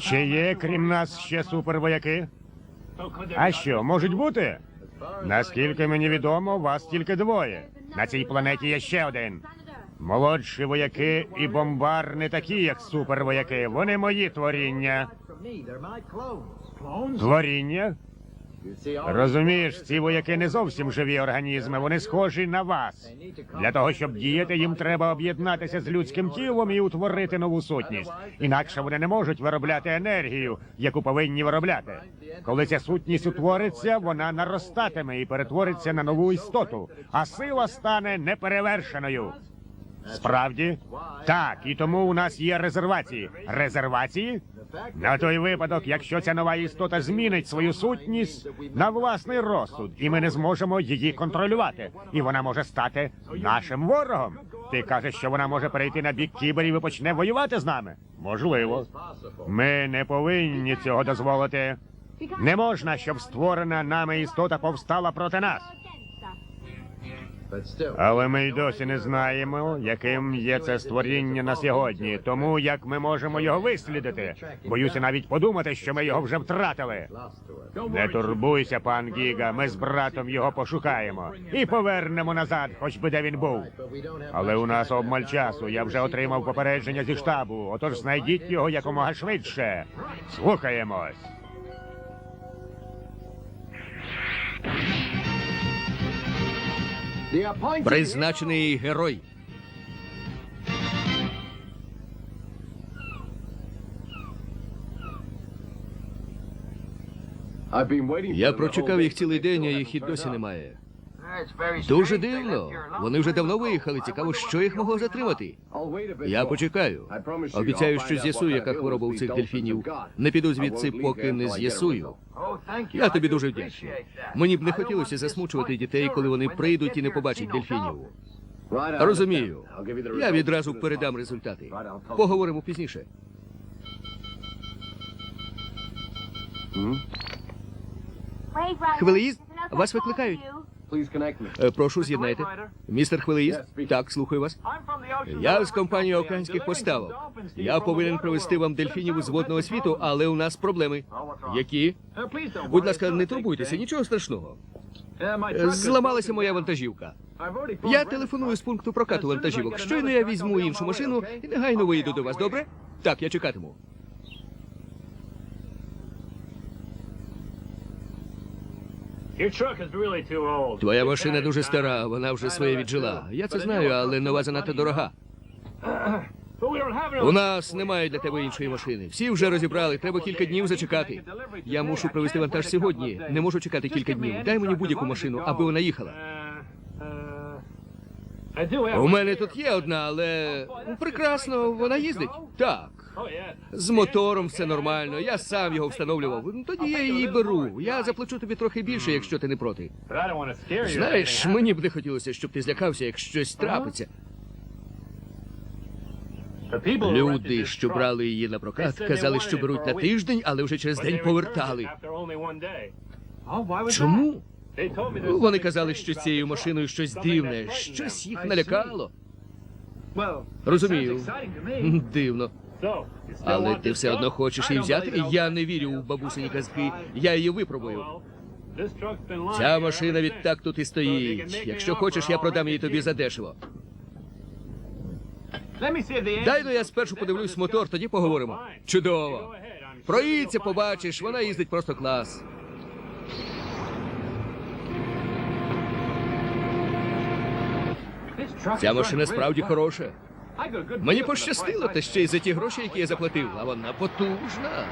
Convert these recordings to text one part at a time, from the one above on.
Чи є, крім нас, ще супервояки? А що, можуть бути? Наскільки мені відомо, вас тільки двоє. На цій планеті є ще один. Молодші вояки і бомбар не такі, як супервояки. Вони мої творіння. Творіння? Розумієш, ці вояки не зовсім живі організми, вони схожі на вас. Для того, щоб діяти, їм треба об'єднатися з людським тілом і утворити нову сутність. Інакше вони не можуть виробляти енергію, яку повинні виробляти. Коли ця сутність утвориться, вона наростатиме і перетвориться на нову істоту, а сила стане неперевершеною. Справді? Так, і тому у нас є резервації. Резервації? На той випадок, якщо ця нова істота змінить свою сутність на власний розсуд, і ми не зможемо її контролювати, і вона може стати нашим ворогом. Ти кажеш, що вона може перейти на бік кіберів і почне воювати з нами? Можливо. Ми не повинні цього дозволити. Не можна, щоб створена нами істота повстала проти нас. Але ми й досі не знаємо, яким є це створіння на сьогодні. Тому як ми можемо його вислідити. Боюся навіть подумати, що ми його вже втратили. Не турбуйся, пан Гіга. Ми з братом його пошукаємо і повернемо назад, хоч би де він був. Але у нас обмаль часу. Я вже отримав попередження зі штабу. Отож знайдіть його якомога швидше. Слухаємось. Призначений герой. Я прочекав їх цілий день, а їх і досі немає. Дуже дивно. Вони вже давно виїхали. Цікаво, що їх могло затримати. Я почекаю. Обіцяю, що з'ясую, яка хвороба у цих дельфінів. Не піду звідси, поки не з'ясую. Я тобі дуже вдячний. Мені б не хотілося засмучувати дітей, коли вони прийдуть і не побачать дельфінів. Розумію. Я відразу передам результати. Поговоримо пізніше. Хвилеїст, вас викликають. Е, Прошу, з'єднайте. Містер Хвилеїст? Так, слухаю вас. Я з компанії океанських поставок. Я повинен привезти вам дельфінів з водного світу, але у нас проблеми. Які? Будь ласка, не турбуйтеся, нічого страшного. Е, Зламалася моя вантажівка. Я телефоную з пункту прокату вантажівок. Щойно я візьму іншу машину і негайно виїду до вас, добре? Так, я чекатиму. Твоя машина дуже стара, вона вже своє віджила. Я це знаю, але нова занадто дорога. У нас немає для тебе іншої машини. Всі вже розібрали, треба кілька днів зачекати. Я мушу привезти вантаж сьогодні. Не можу чекати кілька днів. Дай мені будь-яку машину, аби вона їхала. У мене тут є одна, але ну, прекрасно, вона їздить. Так. З мотором все нормально. Я сам його встановлював. Ну, Тоді я її беру. Я заплачу тобі трохи більше, якщо ти не проти. Знаєш, мені б не хотілося, щоб ти злякався, як щось трапиться. Люди, що брали її на прокат, казали, що беруть на тиждень, але вже через день повертали. Чому? Вони казали, що з цією машиною щось дивне, щось їх налякало. Розумію. Дивно. Але ти все одно хочеш її взяти? Я не вірю у бабусині казки. Я її випробую. Ця машина відтак тут і стоїть. Якщо хочеш, я продам її тобі задешево. Дай ну я спершу подивлюсь мотор, тоді поговоримо. Чудово. Проїдься, побачиш, вона їздить просто клас. Ця машина справді хороша. Мені пощастило, та ще й за ті гроші, які я заплатив, а вона потужна.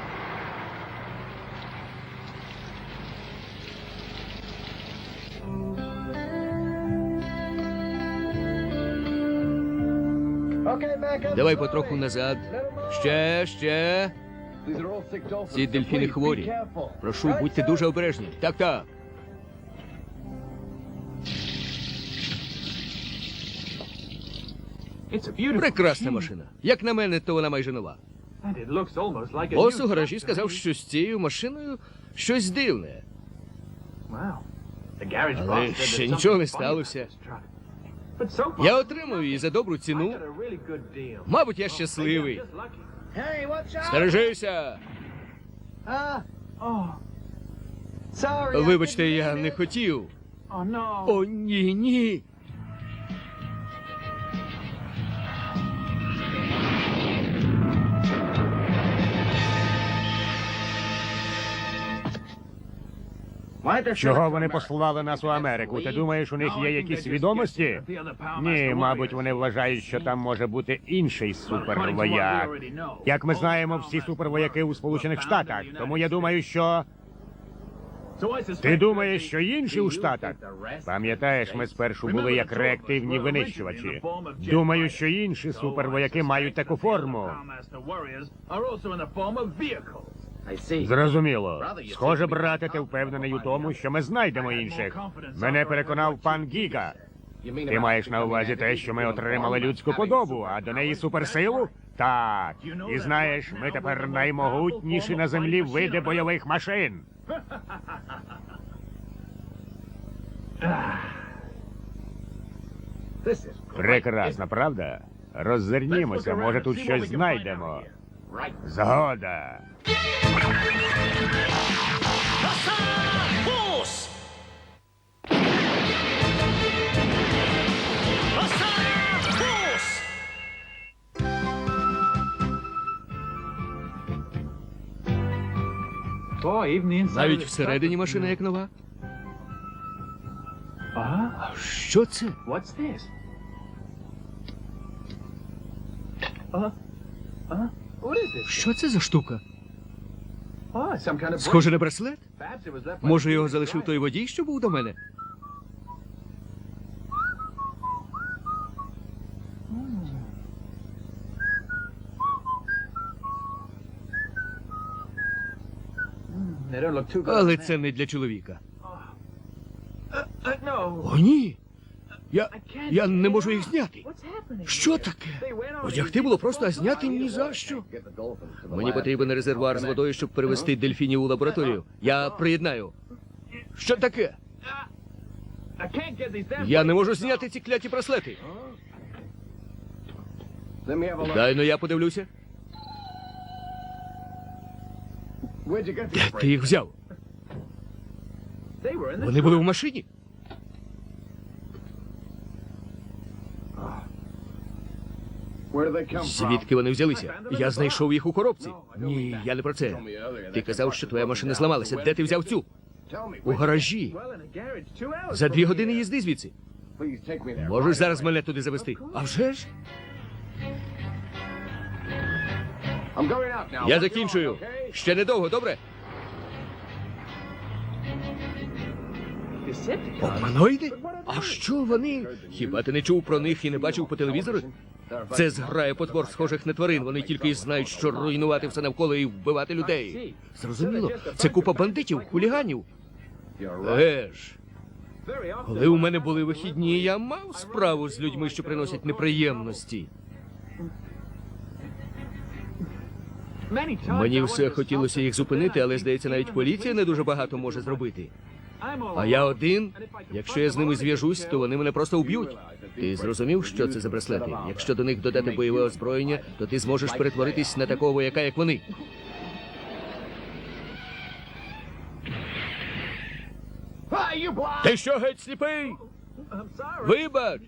Давай потроху назад. Ще, ще. Ці дельфіни хворі. Прошу, будьте дуже обережні. Так, так. Прекрасна машина. Як на мене, то вона майже нова. Бос у гаражі сказав, що з цією машиною щось дивне. Але ще нічого не сталося. Я отримую її за добру ціну. Мабуть, я щасливий. Стережися! Вибачте, я не хотів. О, ні, ні. Чого вони послали нас у Америку? Ти думаєш, у них є якісь відомості? Ні, мабуть, вони вважають, що там може бути інший супервояк. Як ми знаємо, всі супервояки у Сполучених Штатах. Тому я думаю, що ти думаєш, що інші у Штатах? Пам'ятаєш, ми спершу були як реактивні винищувачі. Думаю, що інші супервояки мають таку форму. Зрозуміло. Схоже, брате, ти впевнений у тому, що ми знайдемо інших. Мене переконав пан Гіга. Ти маєш на увазі те, що ми отримали людську подобу, а до неї суперсилу? Так. І знаєш, ми тепер наймогутніші на землі види бойових машин. Прекрасно, правда? Роззирнімося, може тут щось знайдемо. Згода. Навіть всередині машина як нова. Що це? Що це за штука? Схоже на браслет? Може, його залишив той водій, що був до мене? Але це не для чоловіка. О, ні. Я. Я не можу їх зняти. Що таке? Одягти було просто, а зняти ні за що. Мені потрібен резервуар з водою, щоб перевести дельфінів у лабораторію. Я приєднаю. Що таке? Я не можу зняти ці кляті браслети. Дай ну я подивлюся. Де ти їх взяв? Вони були в машині. Звідки вони взялися? Я знайшов їх у коробці. Ні, я не про це. Ти казав, що твоя машина зламалася. Де ти взяв цю? У гаражі. За дві години їзди звідси. Можеш зараз мене туди завести? А вже ж? Я закінчую. Ще недовго, добре? Обманоїди? А що вони? Хіба ти не чув про них і не бачив по телевізору? Це зграє потвор схожих на тварин. Вони тільки й знають, що руйнувати все навколо і вбивати людей. Зрозуміло, це купа бандитів, хуліганів. Еге ж. Коли у мене були вихідні, я мав справу з людьми, що приносять неприємності. Мені все хотілося їх зупинити, але здається, навіть поліція не дуже багато може зробити. А я один. Якщо я з ними зв'яжусь, то вони мене просто вб'ють. Ти зрозумів, що це за браслети? Якщо до них додати бойове озброєння, то ти зможеш перетворитись на такого вояка, як вони. Ти що геть сліпий? Вибач!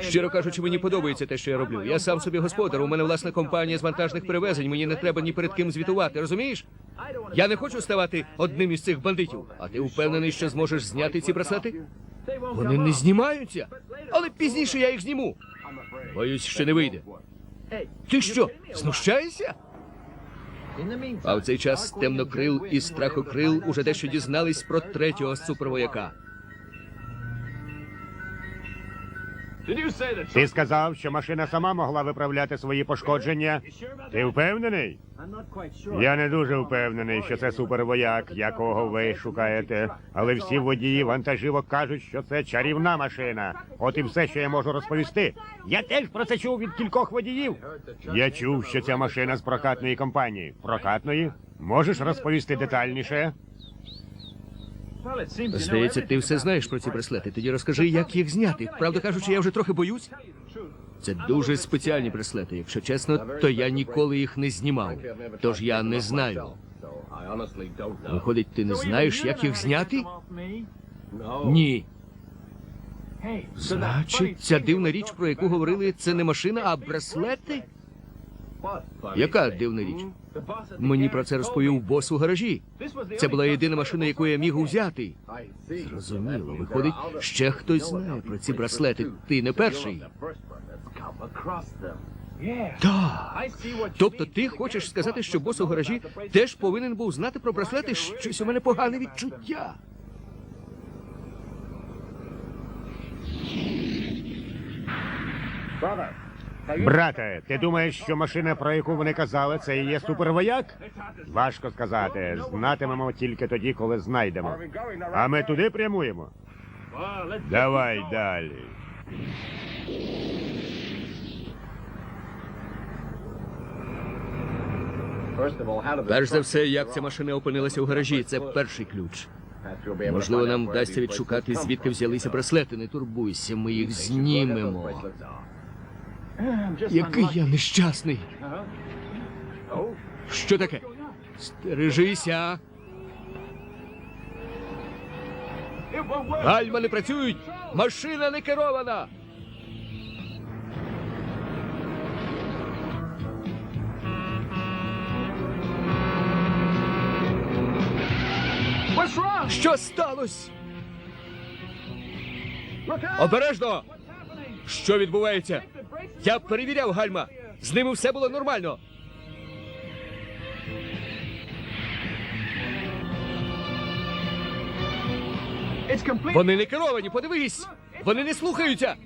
Щиро кажучи, мені подобається те, що я роблю. Я сам собі господар. У мене власна компанія з вантажних перевезень. Мені не треба ні перед ким звітувати. Розумієш? Я не хочу ставати одним із цих бандитів. А ти впевнений, що зможеш зняти ці браслети? Вони не знімаються, але пізніше я їх зніму. Боюсь, що не вийде. Ти що, знущаєшся? А в цей час темнокрил і страхокрил уже дещо дізнались про третього супервояка. Ти сказав, що машина сама могла виправляти свої пошкодження. Ти впевнений? Я не дуже впевнений, що це супервояк, якого ви шукаєте. Але всі водії вантажівок кажуть, що це чарівна машина. От і все, що я можу розповісти. Я теж про це чув від кількох водіїв. Я чув, що ця машина з прокатної компанії. Прокатної? Можеш розповісти детальніше? Здається, ти все знаєш про ці браслети. Тоді розкажи, як їх зняти. Правда кажучи, я вже трохи боюсь. Це дуже спеціальні браслети. Якщо чесно, то я ніколи їх не знімав. Тож я не знаю. Виходить, ти не знаєш, як їх зняти? Ні. Значить, ця дивна річ, про яку говорили, це не машина, а браслети? Яка дивна річ? Мені про це розповів бос у гаражі. Це була єдина машина, яку я міг узяти. Зрозуміло, виходить, ще хтось знає про ці браслети. Ти не перший. Так. Тобто ти хочеш сказати, що бос у гаражі теж повинен був знати про браслети? Щось у мене погане відчуття. Брате, ти думаєш, що машина, про яку вони казали, це і є супервояк? Важко сказати. Знатимемо тільки тоді, коли знайдемо. А ми туди прямуємо. Давай далі. Перш за все, як ця машина опинилася у гаражі, це перший ключ. Можливо, нам вдасться відшукати, звідки взялися браслети. Не турбуйся, ми їх знімемо. Який я нещасний. Що таке? Стережися. Гальма не працюють! Машина не керована! Що сталося? Обережно! Що відбувається? Я перевіряв гальма. З ними все було нормально. Вони не керовані, подивись! Вони не слухаються!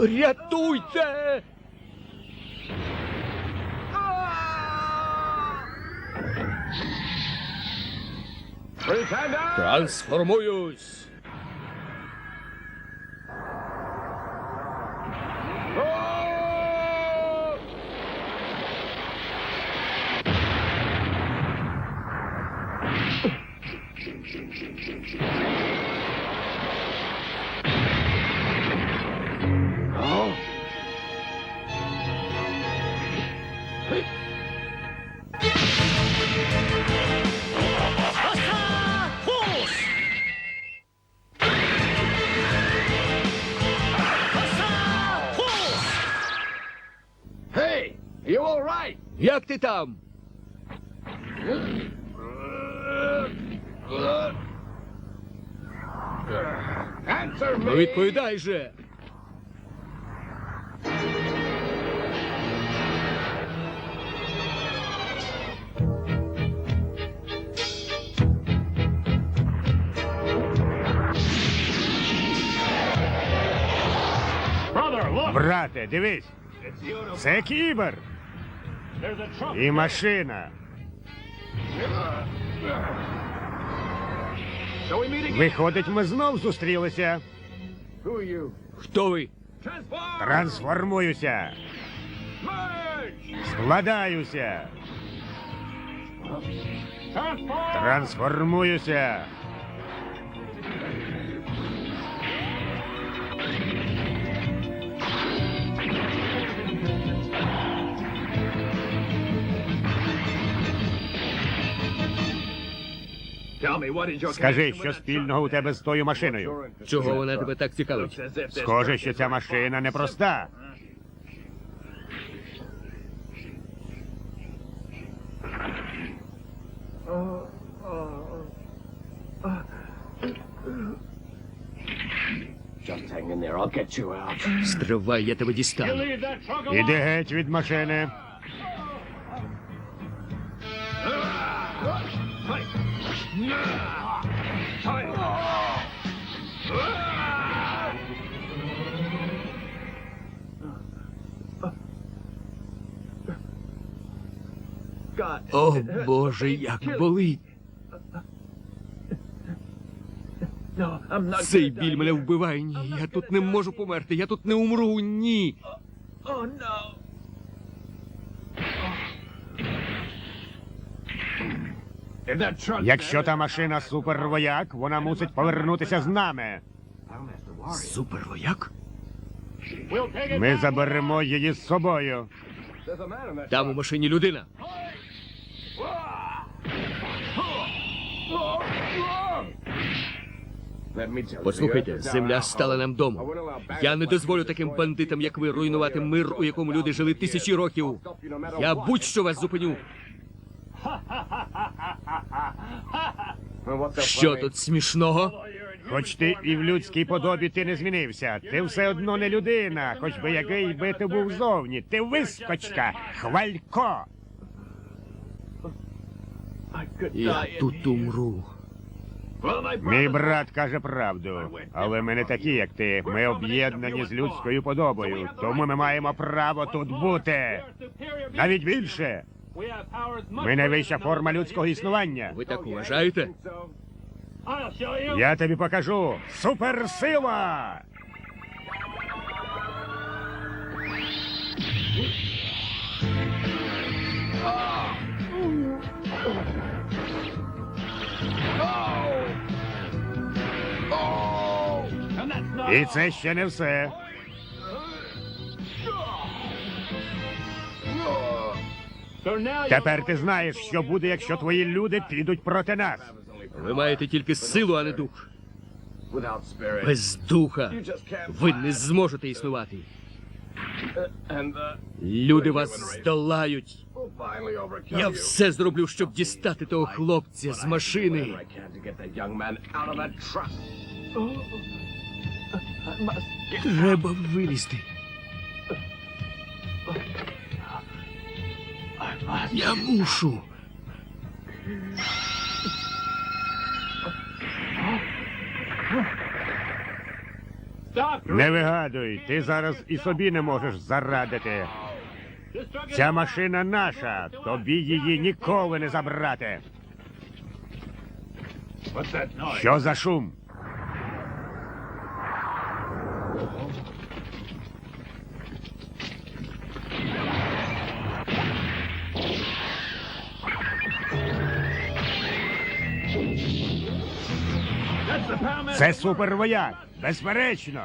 Рятуйте! Трансформуюсь! Як ти там? Ну, Відповідай же! Брате, дивись. Це кібер. І машина. Виходить, ми знов зустрілися. Хто ви? Трансформуюся. Складаюся. Трансформуюся. Скажи, що спільного у тебе з тою машиною? Чого вона тебе так цікавить? Схоже, що ця машина непроста. Стривай, я тебе дістану. Іди геть від машини. О, Боже, як болить. Цей біль мене вбиває. Ні, я тут не можу померти. Я тут не умру. Ні. Якщо та машина супервояк, вона мусить повернутися з нами. Супервояк? Ми заберемо її з собою. Там у машині людина. Послухайте, земля стала нам домом. Я не дозволю таким бандитам, як ви, руйнувати мир, у якому люди жили тисячі років. Я будь-що вас зупиню. Що тут смішного? Хоч ти і в людській подобі ти не змінився. Ти все одно не людина, хоч би який би ти був зовні. Ти вискочка, хвалько. Я тут умру. Мій брат каже правду, але ми не такі, як ти. Ми об'єднані з людською подобою, тому ми маємо право тут бути. Навіть більше. Ми найвища форма людського існування. Ви так вважаєте? Я тобі покажу суперсила. І це ще не все. Тепер ти знаєш, що буде, якщо твої люди підуть проти нас. Ви маєте тільки силу, а не дух. Без духа ви не зможете існувати. Люди вас здолають. Я все зроблю, щоб дістати того хлопця з машини. Треба вилізти. Я мушу. Не вигадуй, ти зараз і собі не можеш зарадити. Ця машина наша, тобі її ніколи не забрати. Що за шум? Це супервояк, безперечно.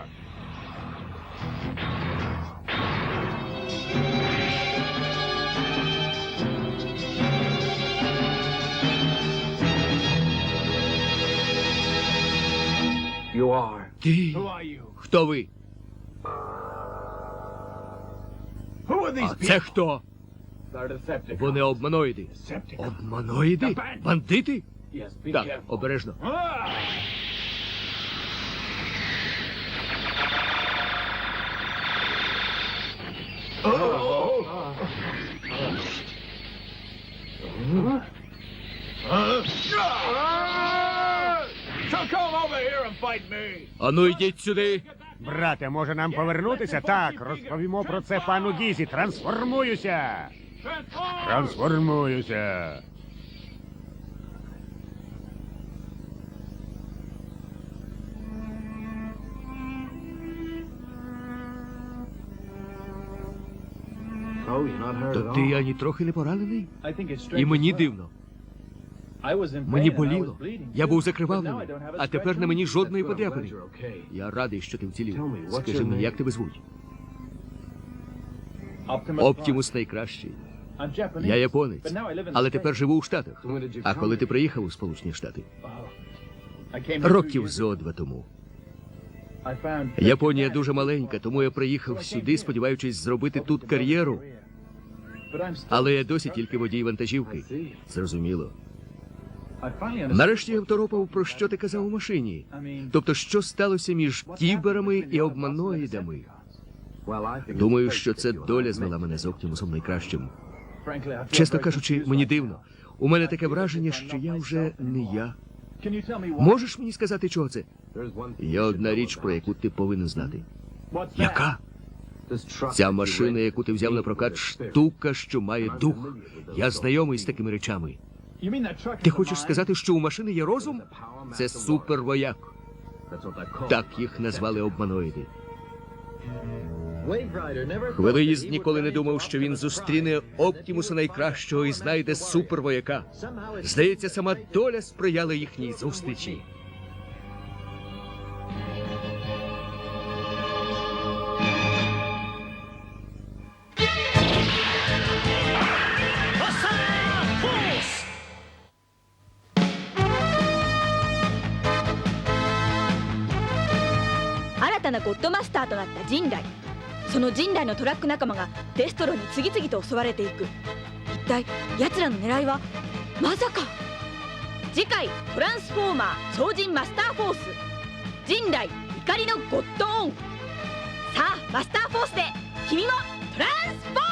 Ти? Хто ви? А це хто? Вони обманоїди. Обманоїди? Бандити? Так, обережно. Ану йдіть сюди. Брате, може нам повернутися? Так, розповімо про це пану Гізі. Трансформуюся. Трансформуюся. То ти ані трохи не поранений? І мені дивно. Мені боліло. Я був закривавлений, а тепер на мені жодної подряпини. Я радий, що ти вцілів. Скажи мені, як тебе звуть? Оптімус найкращий. Я японець, але тепер живу у Штатах. А коли ти приїхав у Сполучені Штати? Років зо два тому. Японія дуже маленька, тому я приїхав сюди, сподіваючись зробити тут кар'єру. Але я досі тільки водій вантажівки. Зрозуміло. Нарешті я второпав, про що ти казав у машині. Тобто, що сталося між кіберами і обманоїдами? Думаю, що це доля звела мене з Оптімусом найкращим. Чесно кажучи, мені дивно. У мене таке враження, що я вже не я. Можеш мені сказати, чого це? Є одна річ, про яку ти повинен знати. Яка? Ця машина, яку ти взяв на прокат, штука, що має дух. Я знайомий з такими речами. Ти хочеш сказати, що у машини є розум? Це супервояк. Так їх назвали обманоїди. Хвилеїзд ніколи не думав, що він зустріне Оптімуса найкращого і знайде супервояка. Здається, сама доля сприяла їхній зустрічі.「ゴッドマスターとなった人来。その人類のトラック仲間がデストロに次々と襲われていく。一体奴らの狙いはまさか。次回「トランスフォーマー超人マスターフォース。人類怒りのゴッドオン」さあマスターフォースで君もトランスフォーマー